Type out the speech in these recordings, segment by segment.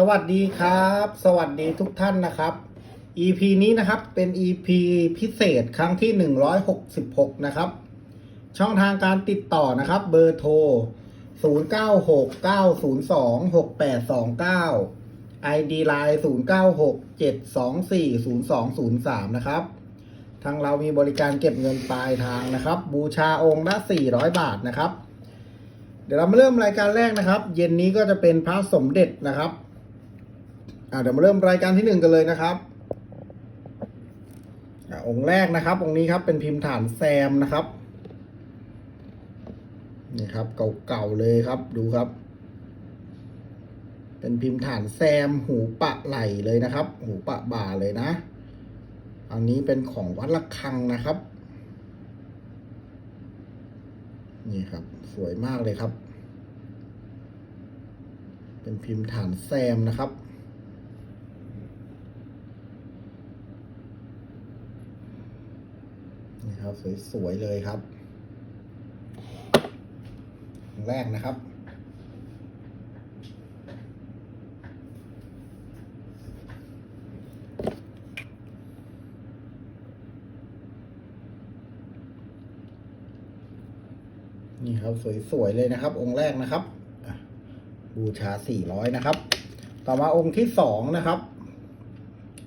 สวัสดีครับ สวัสดีทุกท่านนะครับ EP นี้นะครับเป็น EP พิเศษครั้งที่ 166 นะครับ ช่องทางการติดต่อนะครับ เบอร์โทร 0969026829 ID Line 0967240203 นะครับ ทางเรามีบริการเก็บเงินปลายทางนะครับ บูชาองค์ละ 400 บาทนะครับ เดี๋ยวเรามาเริ่มรายการแรกนะครับ เย็นนี้ก็จะเป็นพระสมเด็จนะครับ เดี๋ยวมาเริ่มรายการที่หนึ่งกันเลยนะครับอ่าองค์แรกนะครับ องค์นี้ครับเป็นพิมพ์ฐานแซมนะครับนี่ครับเก่าๆเลยครับดูครับ เป็นพิมพ์ฐานแซมหูปะไหลเลยนะครับ หูปะบ่าเลยนะ อันนี้เป็นของวัดละคังนะครับ นี่ครับ สวยมากเลยครับ เป็นพิมพ์ฐานแซมนะครับ ครับ สวยๆเลยครับอันแรกนะครับ นี่ครับสวยๆเลยนะครับ องค์แรกนะครับ บูชาสี่ร้อยนะครับ ต่อมาองค์ที่สองนะครับ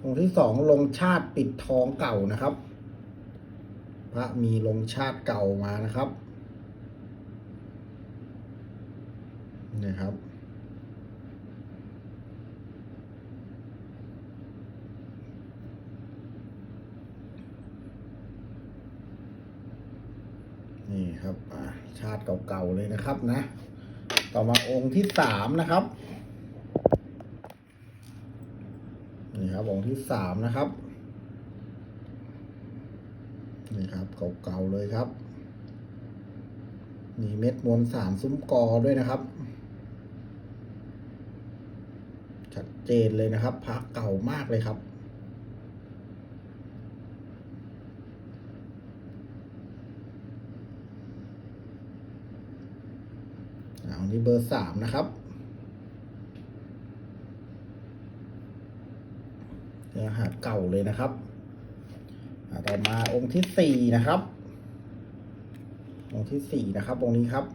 องค์ที่สองลงชาติปิดทองเก่านะครับ พระมีลงชาติเก่ามานะครับนี่ครับ นี่ครับชาติเก่าๆเลยนะครับนะ ต่อมาองค์ที่สามนะครับ นี่ครับองค์ที่สามนะครับ นี่ครับเก่าๆเลยครับ มีเม็ดมวลสารซุ้มกอด้วยนะครับ ชัดเจนเลยนะครับพระเก่ามากเลยครับอันนี้เบอร์สามนะครับเนื้อหาเก่าเลยนะครับ ต่อมาองค์ที่สี่นะครับ องค์ที่สี่นะครับ องค์นี้ครับ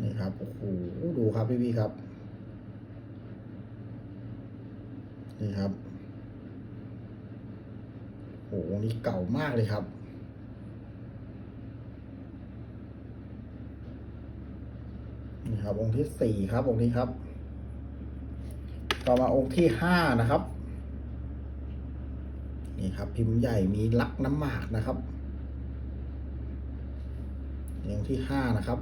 นี่ครับ โอ้โห ดูครับพี่พี่ครับ นี่ครับ โอ้โหองค์นี้เก่ามากเลยครับนี่ครับ องค์ที่สี่ครับ องค์นี้ครับ ต่อมาองค์ที่ห้านะครับ ครับ พิมพ์ใหญ่มีลักน้ำหมากนะครับนี่างที่ห้านะครับ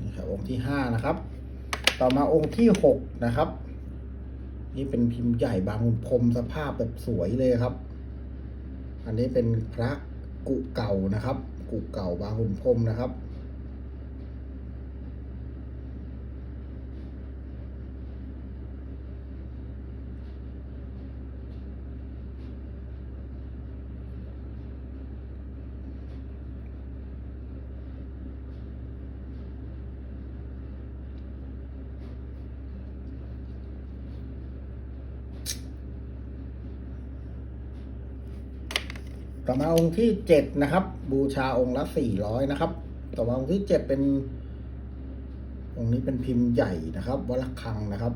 นี่ครับ องค์ที่ห้านะครับ ต่อมาองค์ที่หกนะครับ นี่เป็นพิมพ์ใหญ่บางขุนพรมสภาพแบบสวยเลยครับ อันนี้เป็นพระกุเก่านะครับ กุเก่าบางขุนพรมนะครับ ต่อมาองค์ที่เจ็ดนะครับ บูชาองค์ละสี่ร้อยนะครับ ต่อมาองค์ที่เจ็ดเป็น องค์นี้เป็นพิมพ์ใหญ่นะครับวัดระฆังนะครับ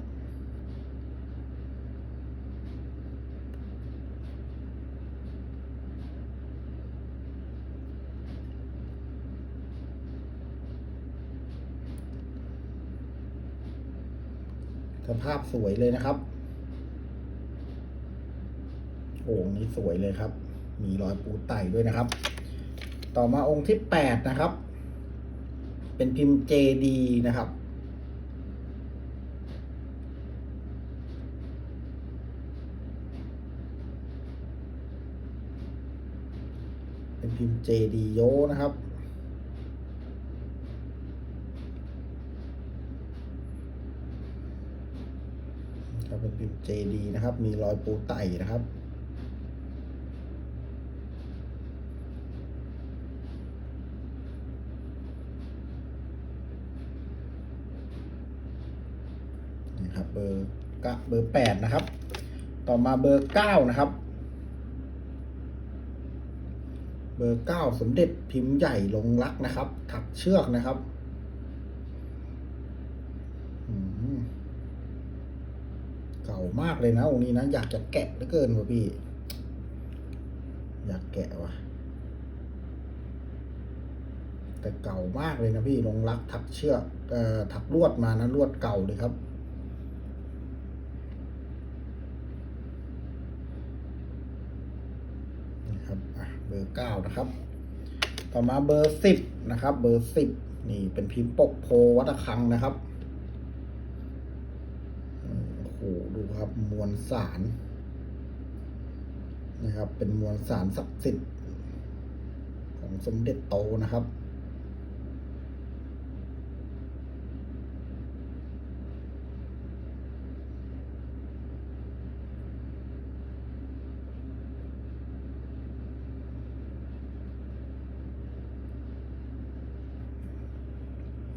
สภาพสวยเลยนะครับ โอ่งนี้สวยเลยครับ มีรอยปูไตด้วยนะครับ ต่อมาองค์ที่แปดนะครับ เป็นพิมพ์เจดีนะครับ เป็นพิมพ์เจดีโยนะครับเป็นพิมพ์เจดีนะครับ มีรอยปูไตนะครับ กะเบอร์แปดนะครับ ต่อมาเบอร์เก้านะครับ เบอร์เก้าสมเด็จพิมพ์ใหญ่ลงรักนะครับ ถักเชือกนะครับเก่ามากเลยนะองค์นี้นะอยากจะแกะเหลือเกินว่ะพี่ อยากแกะว่ะ แต่เก่ามากเลยนะพี่ลงรักถักเชือกเอ่อถักลวดมานะลวดเก่าเลยครับอะ เบอร์เก้านะครับ ต่อมาเบอร์สิบนะครับ เบอร์สิบนี่เป็นพิมพ์ปกโพวัตคังนะครับโอ้โหดูครับมวลสารนะครับ เป็นมวลสารศักดิ์สิทธิ์ของสมเด็จโตนะครับ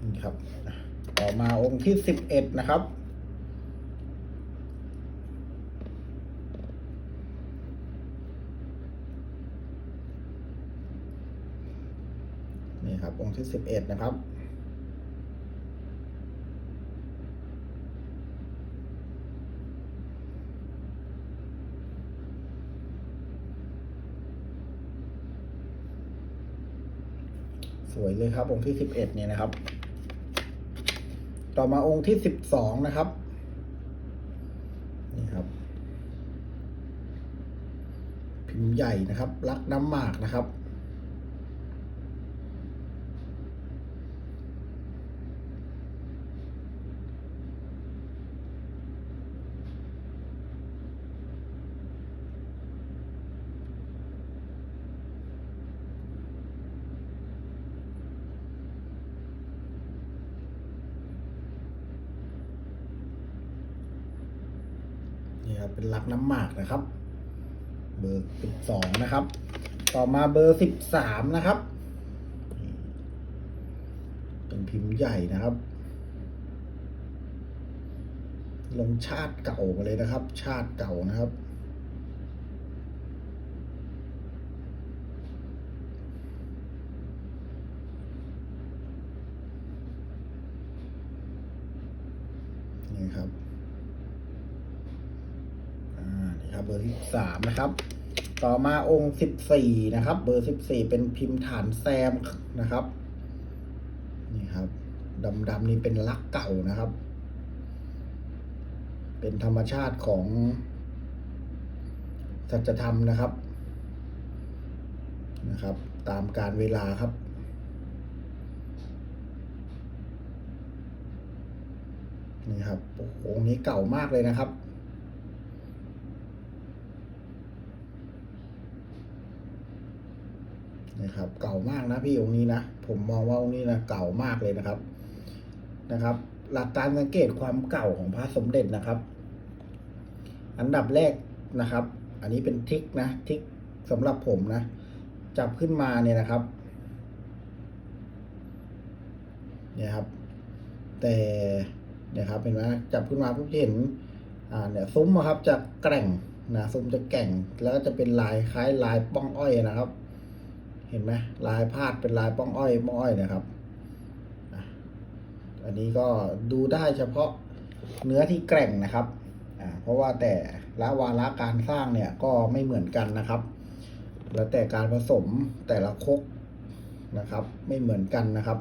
นี่ครับ ต่อมาองค์ ที่สิบเอ็ดนะครับ นี่ครับ องค์ที่สิบเอ็ดนะครับสวยเลยครับองค์ที่สิบเอ็ดเนี่ยนะครับ ต่อมาองค์ที่สิบสองนะครับ นี่ครับ พิมพ์ใหญ่นะครับ รักน้ำหมากนะครับ น้ำหมากนะครับ เบอร์สิบสองนะครับ ต่อมาเบอร์สิบสามนะครับ เป็นพิมพ์ใหญ่นะครับ ลงชาติเก่ามาเลยนะครับ ชาติเก่านะครับ 13 นะครับ ต่อมาองค์ 14 นะครับ เบอร์ 14 เป็นพิมพ์ฐานแซมนะครับ นี่ครับดำๆนี่เป็นลักเก่านะครับ เป็นธรรมชาติของสัจธรรมนะครับนะครับ ตามการเวลาครับนี่ครับองค์นี้เก่ามากเลยนะครับ นะครับ เก่ามากนะพี่องค์นี้นะผมมองว่าองค์นี้นะเก่ามากเลยนะครับนะครับ หลักการสังเกตความเก่าของพระสมเด็จนะครับ อันดับแรกนะครับ อันนี้เป็นทิกนะทิกสำหรับผมนะ จับขึ้นมาเนี่ยนะครับเนี่ยครับ แต่เนี่ยครับเห็นไหมจับขึ้นมาปุ๊บจะเห็นอ่าเนี่ยซุ้มอะครับจะแกร่งนะซุ้มจะแกร่งแล้วก็จะเป็นลายคล้ายลายป้องอ้อยนะครับ เห็นไหมลายพาดเป็นลายป้องอ้อยป้องอ้อยนะครับ อันนี้ก็ดูได้เฉพาะเนื้อที่แกร่งนะครับ เพราะว่าแต่ละวาระการสร้างเนี่ยก็ไม่เหมือนกันนะครับ แล้วแต่การผสมแต่ละคกนะครับ ไม่เหมือนกันนะครับ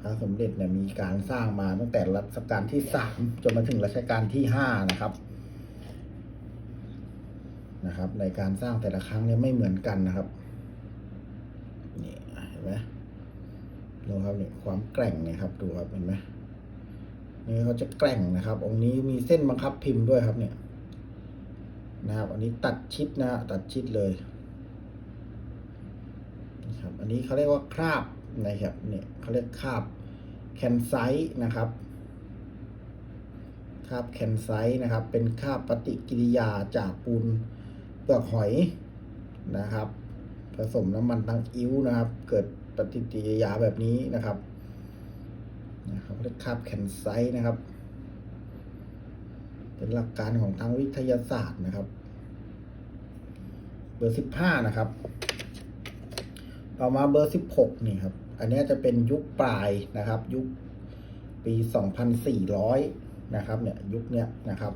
พระสมเด็จเนี่ยมีการสร้างมาตั้งแต่รัชกาลที่สามจนมาถึงรัชกาลที่ห้านะครับนะครับ ในการสร้างแต่ละครั้งเนี่ยไม่เหมือนกันนะครับ ไหมดูครับเนี่ยความแกร่งนี่ยครับดูครับเห็นไหมนี่เขาจะแกร่งนะครับ องค์นี้มีเส้นบังคับพิมพ์ด้วยครับเนี่ย นะครับ อันนี้ตัดชิดนะตัดชิดเลยนะครับ อันนี้เขาเรียกว่าคราบนะครับเนี่ยเขาเรียกคราบแคนไซต์นะครับคราบแคนไซต์นะครับ เป็นคราบปฏิกิริยาจากปูนเปลือกหอยนะครับ ผสมน้ำมันตังอิ้วนะครับ เกิดปฏิกิริยาแบบนี้นะครับนะครับเรียกคาบแคนไซต์นะครับ เป็นหลักการของทางวิทยาศาสตร์นะครับ เบอร์สิบห้านะครับ ต่อมาเบอร์สิบหกนี่ครับ อันนี้จะเป็นยุคปลายนะครับ ยุคปีสองพันสี่ร้อยนะครับ เนี่ยยุคเนี้ยนะครับ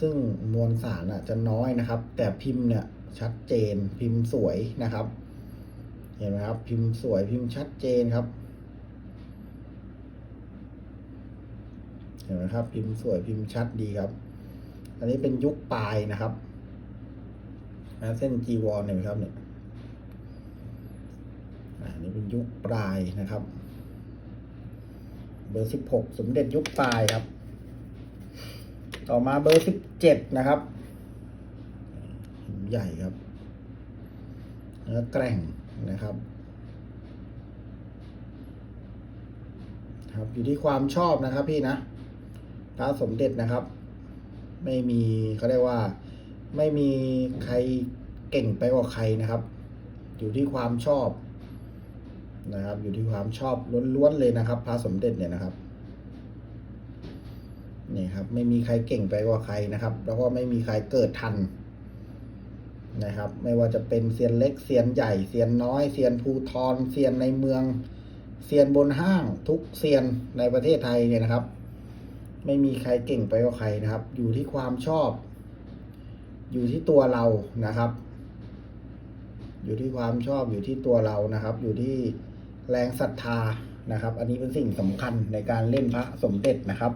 ซึ่งมวลสารอะจะน้อยนะครับ แต่พิมพ์เนี่ย ชัดเจนพิมพ์สวยนะครับ เห็นไหมครับ พิมพ์สวยพิมพ์ชัดเจนครับ เห็นไหมครับ พิมพ์สวยพิมพ์ชัดดีครับ อันนี้เป็นยุคปลายนะครับนะเส้นจีวรเห็นไหมครับเนี่ยอันนี้เป็นยุคปลายนะครับ เบอร์สิบหกสมเด็จยุคปลายครับ ต่อมาเบอร์สิบเจ็ดนะครับ ใหญ่ครับเนื้อแกร่งนะครับ ครับอยู่ที่ความชอบนะครับพี่นะพระสมเด็จนะครับ ไม่มีเขาเรียกว่า ไม่มีใครเก่งไปกว่าใครนะครับ อยู่ที่ความชอบนะครับ อยู่ที่ความชอบล้วนๆเลยนะครับพระสมเด็จเนี่ยนะครับนี่ครับ ไม่มีใครเก่งไปกว่าใครนะครับ แล้วก็ไม่มีใครเกิดทัน นะครับ ไม่ว่าจะเป็นเซียนเล็กเซียนใหญ่เซียนน้อยเซียนภูทรเซียนในเมืองเซียนบนห้างทุกเซียนในประเทศไทยเนี่ยนะครับ ไม่มีใครเก่งไปกว่าใครนะครับ อยู่ที่ความชอบ อยู่ที่ตัวเรานะครับ อยู่ที่ความชอบอยู่ที่ตัวเรานะครับ อยู่ที่แรงศรัทธานะครับ อันนี้เป็นสิ่งสำคัญในการเล่นพระสมเด็จนะครับ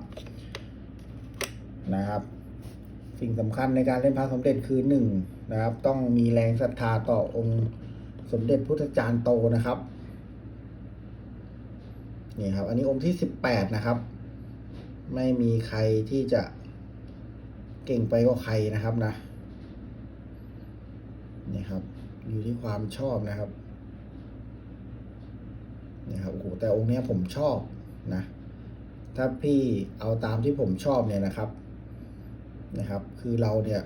นะครับ สิ่งสำคัญในการเล่นพระสมเด็จคือหนึ่ง นะครับ ต้องมีแรงศรัทธาต่อองค์สมเด็จพุทธจารย์โตนะครับนี่ครับ อันนี้องค์ที่สิบแปดนะครับ ไม่มีใครที่จะเก่งไปกว่าใครนะครับนะนี่ครับ อยู่ที่ความชอบนะครับนี่ครับโอ้โหแต่องค์นี้ผมชอบนะ ถ้าพี่เอาตามที่ผมชอบเนี่ยนะครับนะครับ คือเราเนี่ย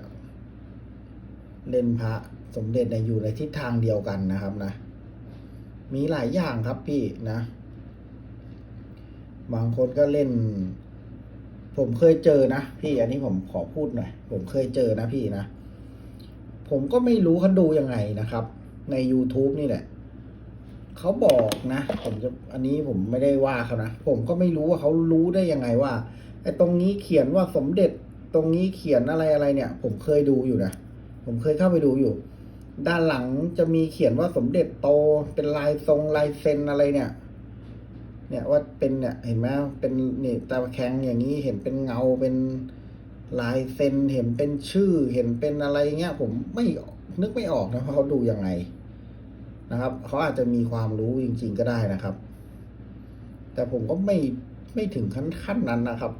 เล่นพระสมเด็จเนี่ยอยู่ในทิศทางเดียวกันนะครับนะ มีหลายอย่างครับพี่นะ บางคนก็เล่น ผมเคยเจอนะพี่อันนี้ผมขอพูดหน่อยผมเคยเจอนะพี่นะ ผมก็ไม่รู้เขาดูยังไงนะครับ ใน YouTube นี่แหละเขาบอกนะ ผมจะอันนี้ผมไม่ได้ว่าเขานะผมก็ไม่รู้ว่าเขารู้ได้ยังไงว่าไอ้ตรงนี้เขียนว่าสมเด็จตรงนี้เขียนอะไรอะไรเนี่ย ผมเคยดูอยู่นะ ผมเคยเข้าไปดูอยู่ ด้านหลังจะมีเขียนว่าสมเด็จโตเป็นลายทรงลายเซ็นอะไรเนี่ย เนี่ยว่าเป็นเนี่ยเห็นไหมเป็นนี่ตาแข็งอย่างนี้เห็นเป็นเงาเป็นลายเซ็นเห็นเป็นชื่อเห็นเป็นอะไรเงี้ย ผมไม่นึกไม่ออกนะว่าเขาดูยังไงนะครับเขาอาจจะมีความรู้จริง ๆก็ได้นะครับ แต่ผมก็ไม่ไม่ถึงขั้นขั้นนั้นนะครับ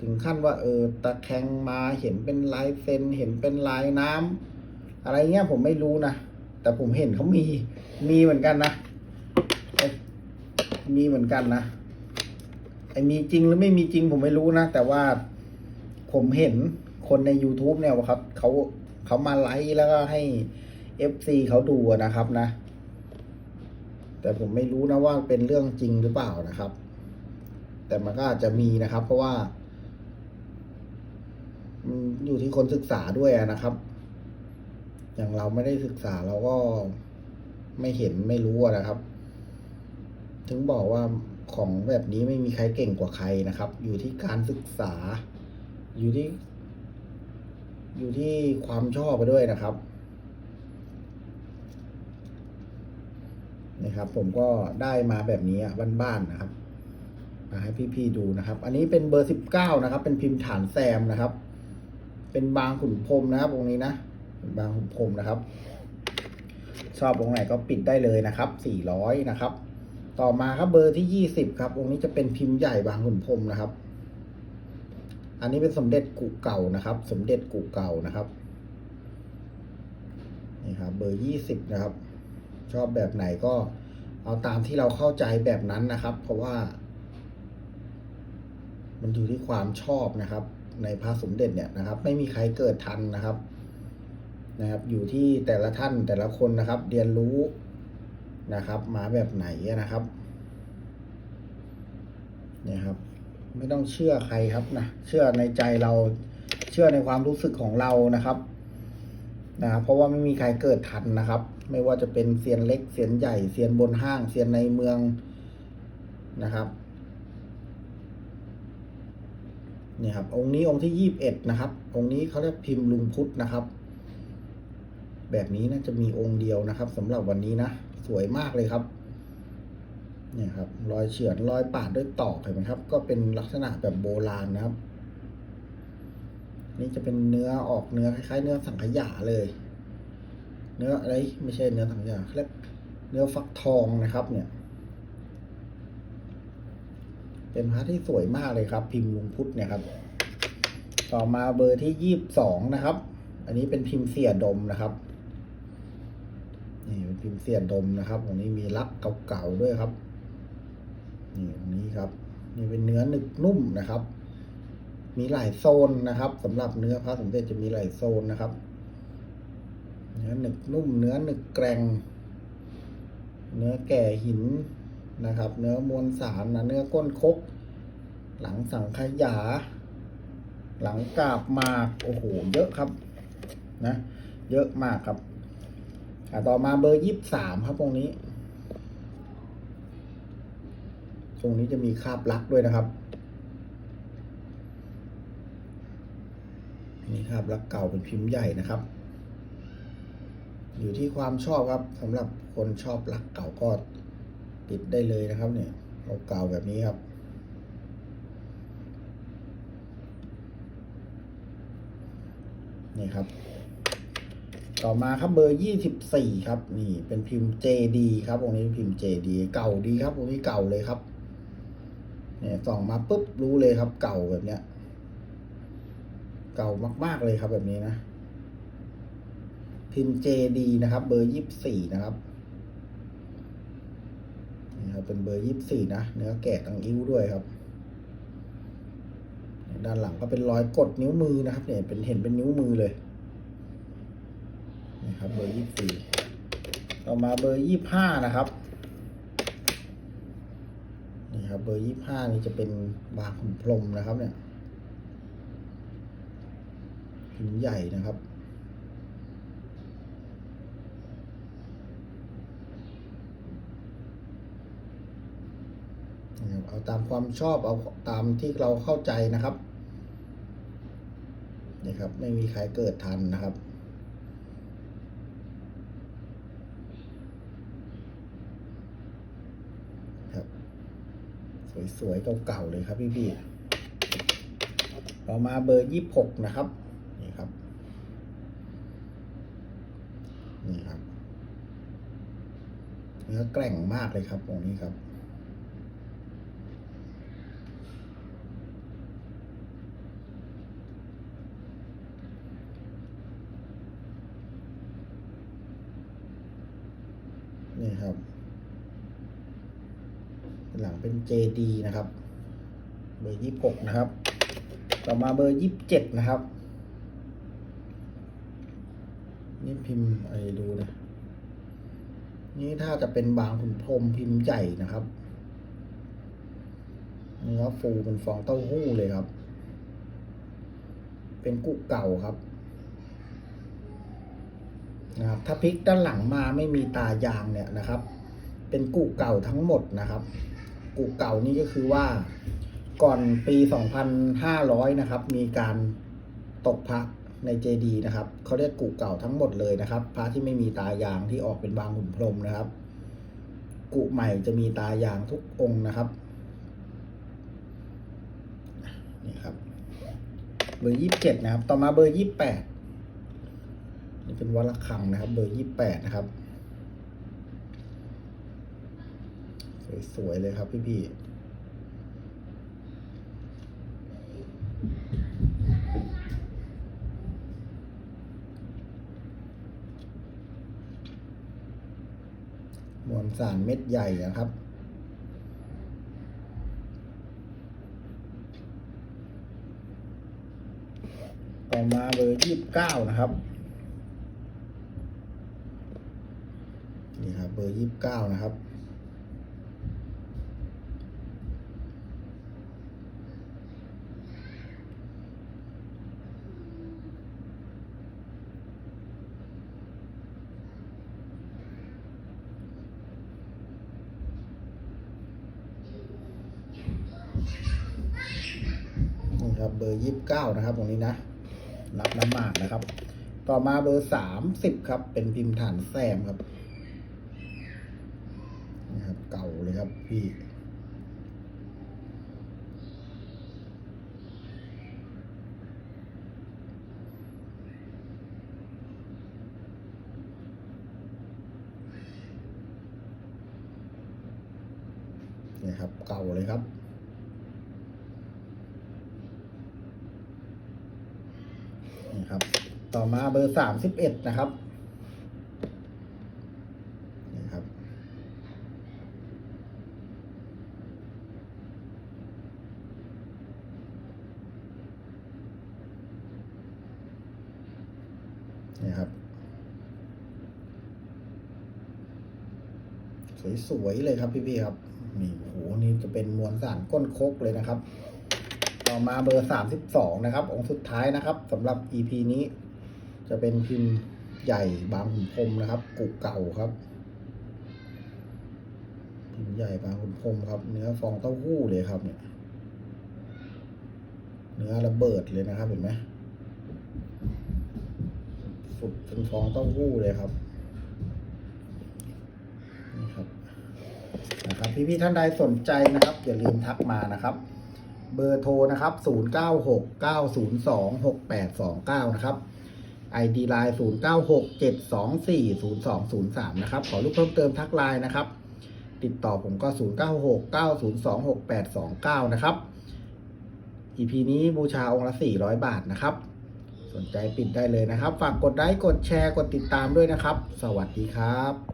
ถึงขั้นว่าเออตะแคงมาเห็นเป็นลายเซนเห็นเป็นลายน้ำอะไรเงี้ยผมไม่รู้นะ แต่ผมเห็นเขามีมีเหมือนกันนะมีเหมือนกันนะไอ้มีจริงหรือไม่มีจริงผมไม่รู้นะ แต่ว่าผมเห็นคนใน YouTube เนี่ยว่าเขาเขาเขามาไลค์แล้วก็ให้ FC เขาดูนะครับนะ แต่ผมไม่รู้นะว่าเป็นเรื่องจริงหรือเปล่านะครับ แต่มันก็อาจจะมีนะครับ เพราะว่า อยู่ที่คนศึกษาด้วยนะครับ อย่างเราไม่ได้ศึกษาเราก็ไม่เห็นไม่รู้นะครับ ถึงบอกว่าของแบบนี้ไม่มีใครเก่งกว่าใครนะครับ อยู่ที่การศึกษา อยู่ที่ อยู่ที่ความชอบไปด้วยนะครับนะครับ ผมก็ได้มาแบบนี้บ้านๆนะครับมาให้พี่ๆดูนะครับ อันนี้เป็นเบอร์สิบเก้านะครับ เป็นพิมพ์ฐานแซมนะครับ เป็นบางขุนพรมนะครับองค์นี้นะบางขุนพรมนะครับ ชอบองค์ไหนก็ปิดได้เลยนะครับสี่ร้อยนะครับ ต่อมาครับเบอร์ที่ยี่สิบครับองค์นี้จะเป็นพิมพ์ใหญ่บางขุนพรมนะครับ อันนี้เป็นสมเด็จกุเก่านะครับ สมเด็จกุเก่านะครับนี่ครับเบอร์ยี่สิบนะครับ ชอบแบบไหนก็เอาตามที่เราเข้าใจแบบนั้นนะครับ เพราะว่า มันอยู่ที่ความชอบนะครับ ในพระสมเด็จเนี่ยนะครับ ไม่มีใครเกิดทันนะครับนะครับ อยู่ที่แต่ละท่านแต่ละคนนะครับ เรียนรู้นะครับ มาแบบไหนนะครับเนี่ยครับ ไม่ต้องเชื่อใครครับนะเชื่อในใจเราเชื่อในความรู้สึกของเรานะครับนะครับเพราะว่าไม่มีใครเกิดทันนะครับ ไม่ว่าจะเป็นเซียนเล็กเซียนใหญ่เซียนบนห้างเซียนในเมืองนะครับเนี่ครับองค์นี้องค์ที่ยี่บเอ็ดนะครับ องค์นี้เขาเรียกพิมพ์ลุงพุทธนะครับ แบบนี้น่าจะมีองค์เดียวนะครับสำหรับวันนี้นะสวยมากเลยครับเนี่ยครับ รอยเฉือนรอยปาดด้วยตอกเห็นไหมครับ ก็เป็นลักษณะแบบโบราณนะครับ นี่จะเป็นเนื้อออกเนื้อคล้ายๆ เนื้อสังขยาเลย เนื้ออะไรไม่ใช่เนื้อสังขยาเรียกเนื้อฟักทองนะครับ เนี่ย เป็นพระที่สวยมากเลยครับ พิมพ์ลุงพุทธเนี่ยครับ ต่อมาเบอร์ที่ยี่สิบสองนะครับ อันนี้เป็นพิมพ์เสียดมนะครับนี่เป็นพิมพ์เสียดมนะครับตรงนี้มีลักเก่าๆด้วยครับนี่ตรงนี้ครับ นี่เป็นเนื้อหนึบนุ่มนะครับ มีหลายโซนนะครับสำหรับเนื้อพระสมเด็จจะมีหลายโซนนะครับ เนื้อหนึบนุ่ม เนื้อหนึบแกร่งเนื้อแก่หิน นะครับ เนื้อมวลสารนะเนื้อก้นคก หลังสังขยา หลังกาบมากโอ้โหเยอะครับนะ เยอะมากครับอะต่อมาเบอร์ยี่สิบสามครับตรงนี้ ตรงนี้จะมีคาบลักด้วยนะครับนี่ครับลักเก่าเป็นพิมพ์ใหญ่นะครับ อยู่ที่ความชอบครับสำหรับคนชอบลักเก่าก็ ติดได้เลยนะครับเนี่ยเอาเก่าแบบนี้ครับนี่ครับ ต่อมาครับเบอร์ยี่สิบสี่ครับ นี่ เป็นพิมพ์ JD ครับองค์นี้พิมพ์ JD เก่าดีครับองค์นี้เก่าเลยครับ เนี่ยส่องมาปุ๊บรู้เลยครับ เก่าแบบเนี้ย เก่ามากๆเลยครับแบบนี้นะ พิมพ์ JD นะครับ เบอร์ยี่สิบสี่นะครับ ครับ เป็นเบอร์ยี่สี่นะ เนื้อแกะตังอิ้วด้วยครับ ด้านหลังก็เป็นรอยกดนิ้วมือนะครับ เนี่ย เป็นเห็นเป็นนิ้วมือเลย นะครับ เบอร์ยี่สี่ต่อมาเบอร์ยี่ห้านะครับ นี่ครับ เบอร์ยี่ห้านี่จะเป็นบางขุนพรมนะครับ เนี่ยพิมพ์ใหญ่นะครับ นะครับ เอาตามความชอบเอาตามที่เราเข้าใจนะครับนี่ครับ ไม่มีใครเกิดทันนะครับครับสวยๆเก่าๆเลยครับพี่ๆต่อมาเบอร์ยี่หกนะครับนี่ครับนี่ครับเนื้อแกร่งมากเลยครับตรงนี้ครับ นี่ครับ หลังเป็น JD นะครับ เบอร์ยี่หกนะครับ ต่อมาเบอร์ยี่สิบเจ็ดนะครับ นี่พิมพ์อะไรดูนะนี่ถ้าจะเป็นบางขุนพรมพิมพ์ใหญ่นะครับเนื้อฟูเป็นฟองเต้าหู้เลยครับ เป็นกุเก่าครับนะครับถ้าพลิกด้านหลังมาไม่มีตายางเนี่ยนะครับ เป็นกุเก่าทั้งหมดนะครับ กุเก่านี่ก็คือว่าก่อนปี 2500 นะครับ มีการตกพระในเจดีย์นะครับเขาเรียกกุเก่าทั้งหมดเลยนะครับ พระที่ไม่มีตายางที่ออกเป็นบางหุ่นพรมนะครับ กุใหม่จะมีตายางทุกองค์นะครับนี่ครับ เบอร์ยี่สิบเจ็ดนะครับ ต่อมาเบอร์ยี่สิบแปดนี่เป็นวัดระฆังนะครับ เบอร์ยี่แปดนะครับ สวยๆเลยครับพี่ๆมวลสารเม็ดใหญ่นะครับ ต่อมาเบอร์ยี่สิบเก้านะครับ นี่ครับเบอร์ยี่สิบเก้านะครับ นี่ครับเบ อร์ยี่สิบเก้านะครับ ตรงนี้นะ รับน้ำหมากนะครับ ต่อมาเบอร์สามสิบครับ เป็นพิมพ์ฐานแซมครับนะครับ เก่าเลยครับพี่ นี่ครับ เก่าเลยครับ ครับ ต่อมาเบอร์สามสิบเอ็ดนะครับนี่ครับ นี่ครับ สวยๆเลยครับพี่ๆครับนี่โอ้โหนี่จะเป็นมวลสารก้นคกเลยนะครับ ต่อมาเบอร์สามสิบสองนะครับ องค์สุดท้ายนะครับสำหรับ EP นี้ จะเป็นพิมพ์ใหญ่บางขุนพรมนะครับ กุเก่าครับ พิมพ์ใหญ่บางขุนพรมครับ เนื้อฟองเต้าหู้เลยครับเนี่ย เนื้อระเบิดเลยนะครับเห็นไหมสุดเป็นฟองเต้าหู้เลยครับนี่ครับนะครับพี่ๆท่านใดสนใจนะครับ อย่าลืมทักมานะครับ เบอร์โทรนะครับ 0969026829 นะครับ ID Line 0967240203 นะครับ ขอรูปเพิ่มเติมทักไลน์นะครับ ติดต่อผมก็ 0969026829 นะครับ EP นี้บูชาองค์ละ 400 บาทนะครับ สนใจปิดได้เลยนะครับ ฝากกดไลค์ กดแชร์ กดติดตามด้วยนะครับ สวัสดีครับ